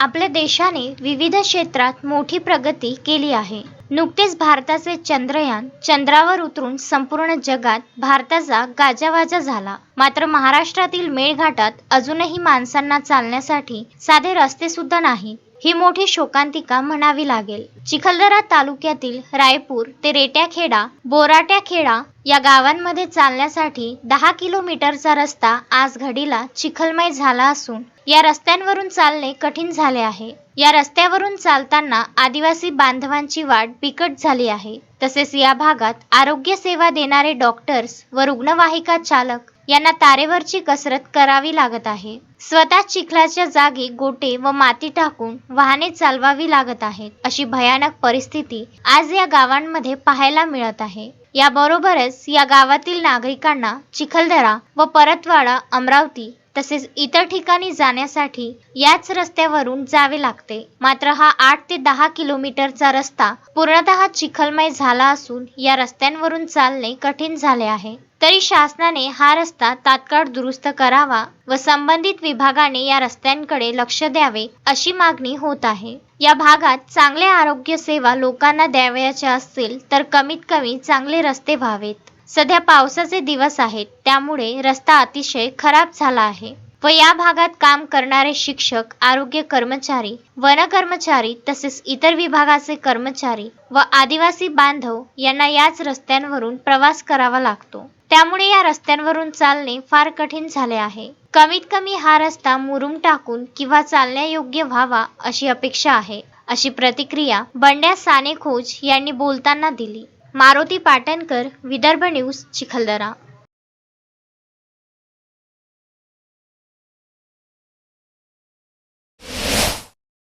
आपल्या देशाने विविध क्षेत्रात मोठी प्रगती केली आहे. नुकतेच भारताचे चंद्रयान चंद्रावर उतरून संपूर्ण जगात भारताचा गाजावाजा झाला. मात्र महाराष्ट्रातील मेळघाटात अजूनही माणसांना चालण्यासाठी साधे रस्ते सुद्धा नाही ही मोठी शोकांतिका म्हणावी लागेल. चिखलदरा तालुक्यातील रायपूर ते रेट्याखेडा बोराट्याखेडा या गावांमध्ये चालण्यासाठी दहा किलोमीटरचा रस्ता आज घडीला चिखलमय झाला असून या रस्त्यांवरून चालणे कठीण झाले आहे. या रस्त्यावरून चालताना आदिवासी बांधवांची वाट बिकट झाली आहे. तसेच या भागात आरोग्य सेवा देणारे डॉक्टर्स व रुग्णवाहिका चालक यांना तारेवरची कसरत करावी लागत आहे. स्वतः चिखलाच्या जागी गोटे व माती टाकून वाहने चालवावी लागत आहेत. अशी भयानक परिस्थिती आज या गावांमध्ये पाहायला मिळत आहे. याबरोबरच या गावातील नागरिकांना चिखलदरा व परतवाडा अमरावती तसेच इतर ठिकाणी जाण्यासाठी याच रस्त्यावरून जावे लागते. मात्र हा आठ ते दहा किलोमीटरचा रस्ता पूर्णतः चिखलमय झाला असून या रस्त्यांवरून चालणे कठीण झाले आहे. तरी शासनाने हा रस्ता तात्काळ दुरुस्त करावा व संबंधित विभागाने या रस्त्यांकडे लक्ष द्यावे अशी मागणी होत आहे. या भागात चांगले आरोग्य सेवा लोकांना द्यावयाच्या असतील तर कमीत कमी चांगले रस्ते व्हावेत. सध्या पावसाचे दिवस आहेत त्यामुळे रस्ता अतिशय खराब झाला आहे. व या भागात काम करणारे शिक्षक आरोग्य कर्मचारी वन कर्मचारी तसेच इतर विभागाचे कर्मचारी व आदिवासी बांधव यांना याच रस्त्यांवरून प्रवास करावा लागतो. त्यामुळे या रस्त्यांवरून चालणे फार कठीण झाले आहे. कमीत कमी हा रस्ता मुरुम टाकून किंवा चालण्यायोग्य व्हावा अशी अपेक्षा आहे अशी प्रतिक्रिया बंड्या सानेखोज यांनी बोलताना दिली. मारुती पाटणकर विदर्भ न्यूज चिखलदरा.